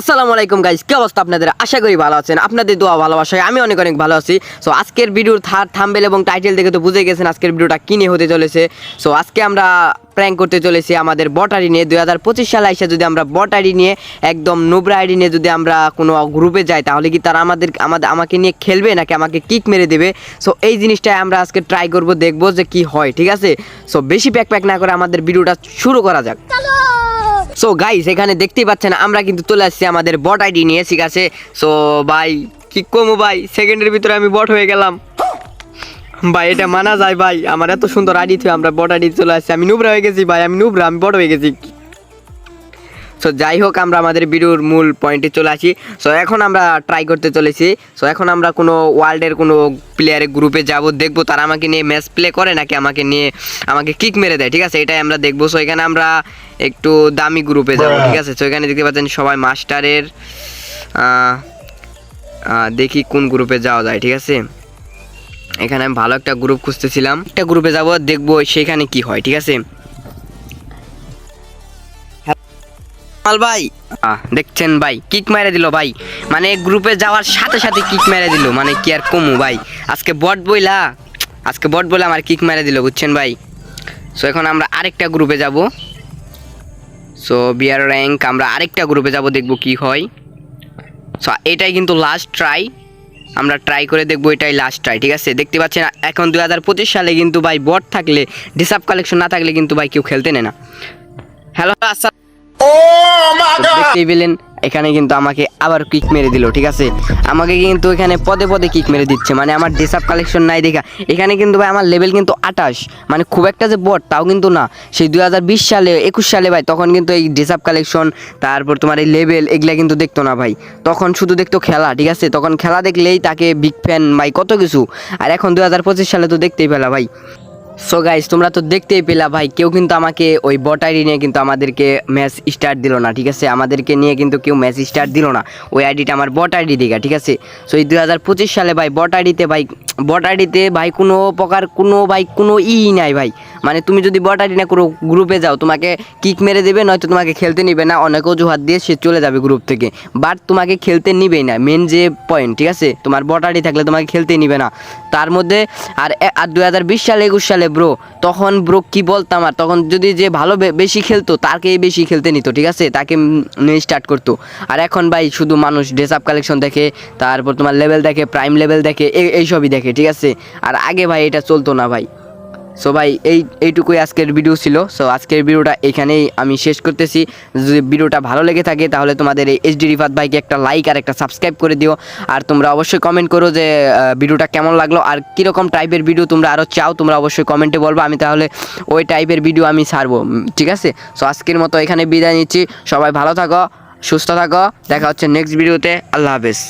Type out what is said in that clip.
আসসালামু আলাইকুম গাইজ কি অবস্থা আপনাদের? আশা করি ভালো আছেন। আপনাদের দোয়া, ভালোবাসায় আমি অনেক অনেক ভালো আছি। সো আজকের ভিডিওর থার থাম্বেল এবং টাইটেল দেখে তো বুঝে গেছেন আজকের ভিডিওটা কিনে হতে চলেছে। সো আজকে আমরা প্র্যাঙ্ক করতে চলেছি আমাদের বটারি নিয়ে। দুই হাজার পঁচিশ সালে এসে যদি আমরা বটারি নিয়ে, একদম নোবরা আইডি নিয়ে যদি আমরা কোনো গ্রুপে যাই, তাহলে কি তারা আমাদের আমাদের, আমাকে নিয়ে খেলবে নাকি আমাকে কিক মেরে দেবে? সো এই জিনিসটাই আমরা আজকে ট্রাই করব, দেখব যে কি হয়, ঠিক আছে? সো বেশি প্যাক প্যাক না করে আমাদের ভিডিওটা শুরু করা যাক। সো গাইস এখানে দেখতেই পাচ্ছেন, আমরা কিন্তু চলে আসছি আমাদের বট আইডি নিয়ে, ঠিক আছে? সো ভাই, কি কমু ভাই? সেকেন্ডের ভিতরে আমি বট হয়ে গেলাম। ভাই, এটা মানা যায় ভাই। আমার এত সুন্দর আইডি থেকে আমরা বট আইডি চলে আসছি। আমি নুবরা হয়ে গেছি ভাই, আমি নুবরা, আমি বট হয়ে গেছি। সো যাই হোক, আমরা আমাদের ভিডিওর মূল পয়েন্টে চলে আসি। সো এখন আমরা ট্রাই করতে চলেছি। সো এখন আমরা কোনো ওয়ার্ল্ডের কোনো প্লেয়ারের গ্রুপে যাব, দেখব তারা আমাকে নিয়ে ম্যাচ প্লে করে নাকি আমাকে নিয়ে আমাকে কিক মেরে দেয়, ঠিক আছে? এটাই আমরা দেখব। সো এখানে আমরা একটু দামি গ্রুপে যাব ঠিক আছে? সো এখানে দেখতে পাচ্ছেন সবাই মাস্টারের দেখি কোন গ্রুপে যাওয়া যায় ঠিক আছে? এখানে আমি ভালো একটা গ্রুপ খুঁজতেছিলাম। একটা গ্রুপে যাব দেখব সেখানে কি হয় ঠিক আছে? মাল ভাই। দেখছেন ভাই কিক মেরে দিল ভাই। মানে গ্রুপে যাওয়ার সাথে সাথে কিক মেরে দিল মানে কি আর কমু ভাই? আজকে বট বইলা আজকে বট বলে আমার কিক মেরে দিল বুঝছেন ভাই? সো এখন আমরা আরেকটা গ্রুপে যাব। সো বিয়ার র্যাঙ্ক আমরা আরেকটা গ্রুপে যাব দেখব কি হয়। সো এটাই কিন্তু লাস্ট ট্রাই আমরা ট্রাই করে দেখব এটাই লাস্ট ট্রাই ঠিক আছে? দেখতে পাচ্ছেন এখন দু হাজার পঁচিশ সালে কিন্তু ভাই বট থাকলে ডিসাব কালেকশন না থাকলে কিন্তু ভাই কেউ খেলতে নেয় না। হ্যালো আসসালাম দেখতেই পেলেন এখানে কিন্তু আমাকে আবার কিক মেরে দিল, ঠিক আছে? আমাকে কিন্তু এখানে পদে পদে কিক মেরে দিচ্ছে মানে আমার ডেসাপ কালেকশন নাই দেখা। এখানে কিন্তু ভাই আমার লেভেল কিন্তু আটাশ মানে খুব একটা যে বট তাও কিন্তু না। সেই দুই হাজার বিশ সালে, একুশ সালে ভাই, তখন কিন্তু এই ডেসাপ কালেকশন তারপর তোমার এই লেভেল এগুলা কিন্তু দেখতো না ভাই। তখন শুধু দেখতো খেলা, ঠিক আছে? তখন খেলা দেখলেই তাকে বিগ ফ্যান ভাই, কত কিছু। আর এখন দুই হাজার পঁচিশ সালে তো দেখতেই পেলা ভাই। সো গাইস তোমরা তো দেখতেই পেলা ভাই, কেউ কিন্তু আমাকে ওই বট আইডি নিয়ে কিন্তু আমাদেরকে ম্যাচ স্টার্ট দিল না, ঠিক আছে? আমাদেরকে নিয়ে কিন্তু কেউ ম্যাচ স্টার্ট দিল না, ওই আইডিটা আমার বট আইডি দিঘা ঠিক আছে? সো এই দুই হাজার পঁচিশ সালে ভাই বট আইডিতে ভাই বট আইডিতে ভাই কোনো প্রকার, কোনো ভাই, কোনো ই নাই ভাই। মানে তুমি যদি বট আইডি না কোনো গ্রুপে যাও, তোমাকে কিক মেরে দেবে, নয়তো তোমাকে খেলতে নিবে না, অনেক অজুহাত দিয়ে সে চলে যাবে গ্রুপ থেকে। বাট তোমাকে খেলতে নিবেই না মেন যে পয়েন্ট ঠিক আছে? তোমার বট আইডি থাকলে তোমাকে খেলতে নিবে না। তার মধ্যে আর আর বিশ সালে, একুশ সালে ব্রো, তখন ব্রো কি বলতাম আর তখন যদি যে ভালো বেশি খেলতো তাকেই বেশি খেলতে নিত, ঠিক আছে? তাকে স্টার্ট করতো। আর এখন ভাই শুধু মানুষ ড্রেস আপ কালেকশন দেখে, তারপর তোমার লেভেল দেখে প্রাইম লেভেল দেখে এই- এইসবই দেখে, ঠিক আছে? আর আগে ভাই এটা চলতো না ভাই। সো ভাই, এই, এইটুকুই আজকের ভিডিও ছিল। সো আজকের ভিডিওটা এখানেই আমি শেষ করতেছি। যদি ভিডিওটা ভালো লেগে থাকে, তাহলে তোমাদের এই এইচডি রিফাত ভাইকে একটা লাইক আর একটা সাবস্ক্রাইব করে দিও। আর তোমরা অবশ্যই কমেন্ট করো যে ভিডিওটা কেমন লাগল। আর কীরকম টাইপের ভিডিও তোমরা আরও চাও, তোমরা অবশ্যই কমেন্টে বলব। আমি তাহলে ওই টাইপের ভিডিও আমি ছাড়বো। ঠিক আছে? সো আজকের মতো এখানে বিদায় নিচ্ছি। সবাই ভালো থাকো, সুস্থ থাকো। দেখা হচ্ছে নেক্সট ভিডিওতে আল্লাহ হাফেজ।